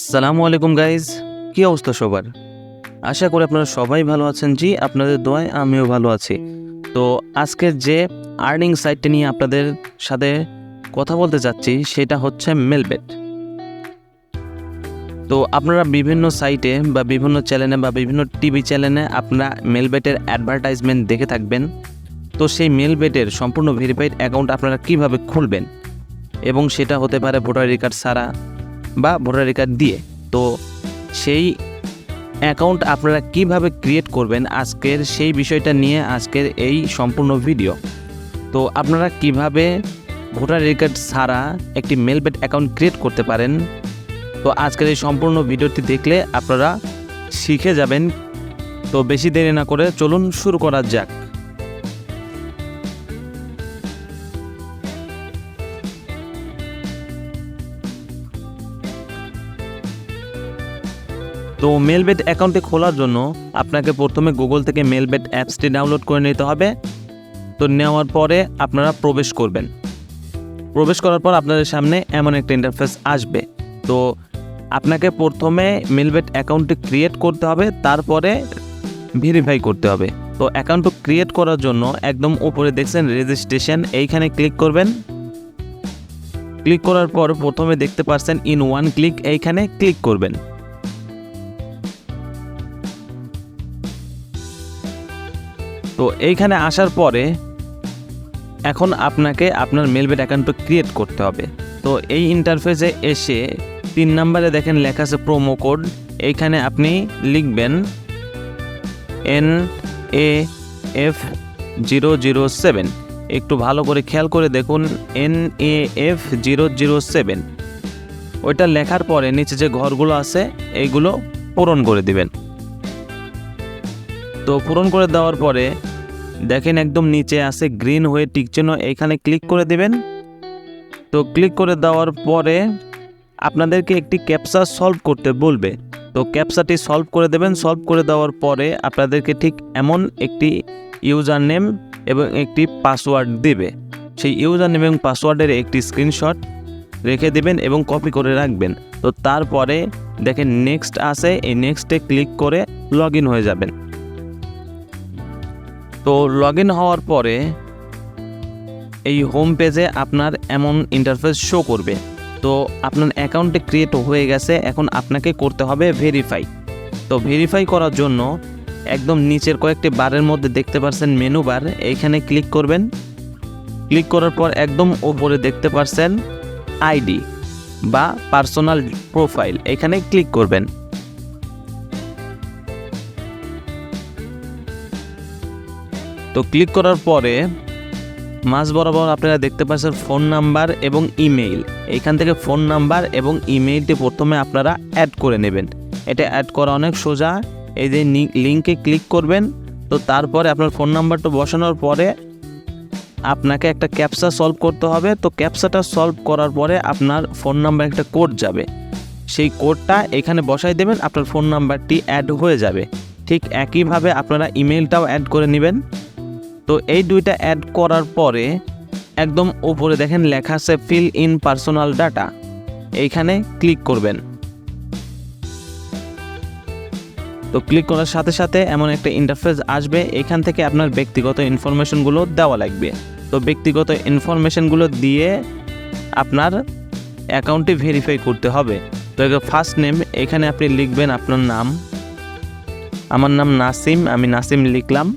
আসসালামু আলাইকুম গাইজ কী অবস্থা সবার? আশা করি আপনারা সবাই ভালো আছেন জি, আপনাদের দোয়ায় আমিও ভালো আছি। তো আজকের যে আর্নিং সাইটটা নিয়ে আপনাদের সাথে কথা বলতে যাচ্ছি, সেটা হচ্ছে মেলবেট তো আপনারা বিভিন্ন সাইটে বা বিভিন্ন চ্যানেলে বা বিভিন্ন টিভি চ্যানেলে আপনারা মেলবেটের অ্যাডভার্টাইজমেন্ট দেখে থাকবেন। তো সেই মেলবেটের সম্পূর্ণ ভেরিফাইড অ্যাকাউন্ট আপনারা কীভাবে খুলবেন? এবং সেটা হতে পারে ভোটার আইডি কার্ড ছাড়া বা ভোটার কার্ড দিয়ে। তো সেই অ্যাকাউন্ট আপনারা কীভাবে ক্রিয়েট করবেন আজকের সেই বিষয়টা নিয়ে আজকের এই সম্পূর্ণ ভিডিও। তো আপনারা কীভাবে ভোটার কার্ড ছাড়া একটি মেলবেট অ্যাকাউন্ট ক্রিয়েট করতে পারেন? তো আজকের এই সম্পূর্ণ ভিডিওটি দেখলে আপনারা শিখে যাবেন। তো বেশি দেরি না করে চলুন শুরু করা যাক। তো মেলবেট অ্যাকাউন্টটি খোলার জন্য আপনাকে প্রথমে গুগল থেকে মেলবেট অ্যাপসটি ডাউনলোড করে নিতে হবে। তো নেওয়ার পরে আপনারা প্রবেশ করবেন। প্রবেশ করার পর আপনাদের সামনে এমন একটা ইন্টারফেস আসবে। তো আপনাকে প্রথমে মেলবেট অ্যাকাউন্টটি ক্রিয়েট করতে হবে, তারপরে ভেরিফাই করতে হবে। তো অ্যাকাউন্টটি ক্রিয়েট করার জন্য একদম উপরে দেখছেন রেজিস্ট্রেশন এইখানে ক্লিক করবেন। ক্লিক করার পর প্রথমে দেখতে পাচ্ছেন ইন ওয়ান ক্লিক এইখানে ক্লিক করবেন। তো এইখানে আসার পরে এখন আপনাকে আপনার মেলবেট অ্যাকাউন্টটা ক্রিয়েট করতে হবে। তো এই ইন্টারফেসে এসে তিন নম্বরে দেখেন লেখা আছে প্রোমো কোড এইখানে আপনি লিখবেন N A F zero zero seven একটু ভালো করে খেয়াল করে দেখুন N A F zero zero seven ওইটা লেখার পরে নিচে যে ঘরগুলো আছে, এইগুলো পূরণ করে দিবেন। তো পূরণ করে দেওয়ার পরে দেখেন একদম নিচে আছে গ্রিন হয়ে টিক চিহ্ন এখানে ক্লিক করে দিবেন। তো ক্লিক করে দেওয়ার পরে আপনাদেরকে একটি ক্যাপসা সলভ করতে বলবে। তো ক্যাপসাটি সলভ করে দেবেন। সলভ করে দেওয়ার পরে আপনাদেরকে ঠিক এমন একটি ইউজার নেম এবং একটি পাসওয়ার্ড দেবে। সেই ইউজার নেম এবং পাসওয়ার্ডের একটি স্ক্রিনশট রেখে দেবেন এবং কপি করে রাখবেন। তো তারপরে দেখেন নেক্সট আসে এই নেক্সটে ক্লিক করে লগ হয়ে যাবেন। তো লগ ইন হওয়ার পরে এই হোম পেজে আপনার এমন ইন্টারফেস শো করবে। তো আপনার অ্যাকাউন্টে ক্রিয়েট হয়ে গেছে, এখন আপনাকে করতে হবে ভেরিফাই তো ভেরিফাই করার জন্য একদম নিচের কয়েকটি বারের মধ্যে দেখতে পাচ্ছেন মেনু বার এইখানে ক্লিক করবেন। ক্লিক করার পর একদম ওপরে দেখতে পাচ্ছেন আইডি বা পার্সোনাল প্রোফাইল এখানে ক্লিক করবেন। তো ক্লিক করার পরে মাঝ বরাবর আপনারা দেখতে পাচ্ছেন ফোন নাম্বার এবং ইমেইল এইখান থেকে ফোন নাম্বার এবং ইমেইলটি প্রথমে আপনারা অ্যাড করে নেবেন। এটা অ্যাড করা অনেক সোজা। এই যে লিঙ্কে ক্লিক করবেন, তো তারপরে আপনার ফোন নাম্বারটা বসানোর পরে আপনাকে একটা ক্যাপসা সলভ করতে হবে। তো ক্যাপসাটা সলভ করার পরে আপনার ফোন নাম্বার একটা কোড যাবে। সেই কোডটা এখানে বসাই দেবেন, আপনার ফোন নাম্বারটি অ্যাড হয়ে যাবে। ঠিক একইভাবে আপনারা ইমেলটাও অ্যাড করে নেবেন। তো এই দুইটা অ্যাড করার পরে একদম উপরে দেখেন লেখা আছে ফিল ইন পার্সোনাল ডাটা এইখানে ক্লিক করবেন। তো ক্লিক করার সাথে সাথে এমন একটা ইন্টারফেস আসবে, এখান থেকে আপনার ব্যক্তিগত ইনফরমেশনগুলো দেওয়া লাগবে। তো ব্যক্তিগত ইনফরমেশনগুলো দিয়ে আপনার অ্যাকাউন্টটি ভেরিফাই করতে হবে। তো ফার্স্ট নেম এখানে আপনি লিখবেন আপনার নাম। আমার নাম নাসিম, আমি নাসিম লিখলাম।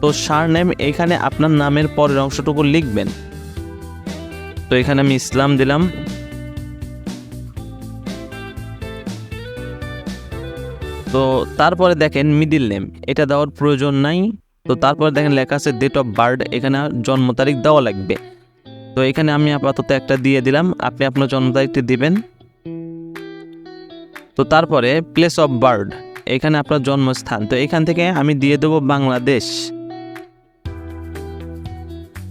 তো সার নেম এখানে আপনার নামের পরের অংশটুকু লিখবেন। তো এখানে আমি ইসলাম দিলাম। তো তারপরে দেখেন মিডিল নেম, এটা দেওয়ার প্রয়োজন নাই। তো তারপরে দেখেন লেখা আছে ডেট অফ বার্থ, এখানে জন্ম তারিখ দেওয়া লাগবে। তো এখানে আমি আপাতত একটা দিয়ে দিলাম, আপনি আপনার জন্ম তারিখটি দিবেন। তো তারপরে প্লেস অফ বার্থ, এখানে আপনার জন্মস্থান। তো এখান থেকে আমি দিয়ে দেবো বাংলাদেশ।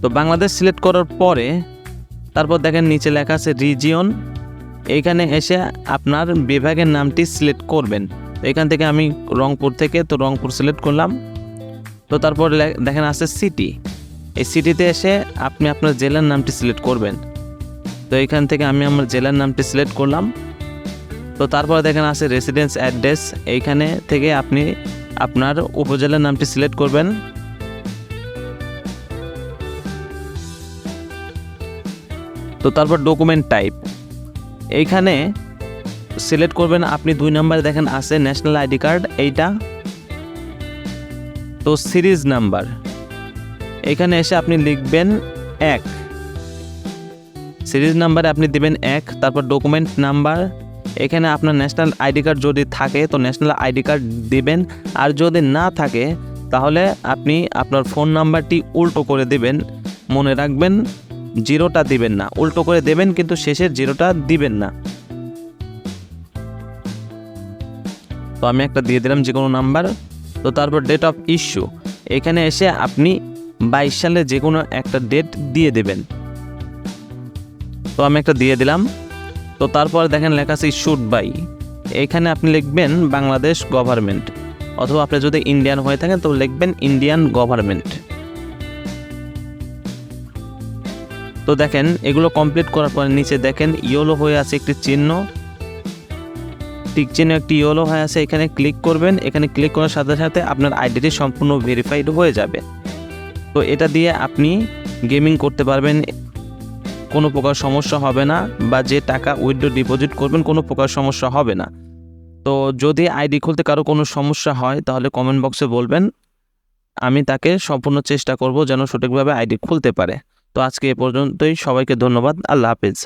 তো বাংলাদেশ সিলেক্ট করার পরে তারপর দেখেন নিচে লেখা আছে রিজিয়ন। এইখানে এসে আপনার বিভাগের নামটি সিলেক্ট করবেন। তো এখান থেকে আমি রংপুর থেকে তো রংপুর সিলেক্ট করলাম। তো তারপর দেখেন আছে সিটি। এই সিটিতে এসে আপনি আপনার জেলার নামটি সিলেক্ট করবেন। তো এখান থেকে আমি আমার জেলার নামটি সিলেক্ট করলাম। তো তারপরে দেখেন আছে রেসিডেন্স অ্যাড্রেস এইখানে থেকে আপনি আপনার উপজেলার নামটি সিলেক্ট করবেন। তো তারপর ডকুমেন্ট টাইপ এইখানে সিলেক্ট করবেন, আপনি দুই নাম্বার দেখেন, আছে ন্যাশনাল আইডি কার্ড এইটা। তো সিরিজ নাম্বার এখানে এসে আপনি লিখবেন এক। সিরিজ নাম্বারে আপনি দিবেন এক, তারপর ডকুমেন্ট নাম্বার এখানে আপনার ন্যাশনাল আইডি কার্ড যদি থাকে, তো ন্যাশনাল আইডি কার্ড দিবেন। আর যদি না থাকে, তাহলে আপনি আপনার ফোন নাম্বারটি উল্টো করে দিবেন। মনে রাখবেন জিরোটা দিবেন না। উল্টো করে দেবেন, কিন্তু শেষের জিরোটা দিবেন না। তো আমি একটা দিয়ে দিলাম যে কোনো নাম্বার। তো তারপর ডেট অফ ইস্যু এখানে এসে আপনি বাইশ সালে যে কোনো একটা ডেট দিয়ে দেবেন। তো আমি একটা দিয়ে দিলাম। তো তারপর দেখেন লেখা আছে ইস্যুড বাই এখানে আপনি লিখবেন বাংলাদেশ গভর্নমেন্ট অথবা আপনি যদি ইন্ডিয়ান হয়ে থাকেন, তো লিখবেন ইন্ডিয়ান গভর্নমেন্ট তো দেখেন, এগুলো কমপ্লিট করার পরে নিচে দেখেন ইয়োলো হয়ে আছে একটি চিহ্ন। টিক চিহ্ন একটি ইয়োলো হয়ে আছে, এখানে ক্লিক করবেন। এখানে ক্লিক করার সাথে সাথে আপনার আইডিটি সম্পূর্ণ ভেরিফাইড হয়ে যাবে। তো এটা দিয়ে আপনি গেমিং করতে পারবেন, কোনো প্রকার সমস্যা হবে না বা যে টাকা উইথড্র ডিপোজিট করবেন, কোনো প্রকার সমস্যা হবে না। তো যদি আইডি খুলতে কারও কোনো সমস্যা হয়, তাহলে কমেন্ট বক্সে বলবেন। আমি তাকে সম্পূর্ণ চেষ্টা করব যেন সঠিকভাবে আইডি খুলতে পারে। তো আজকে এ পর্যন্তই। সবাইকে ধন্যবাদ। আল্লাহ হাফিজ।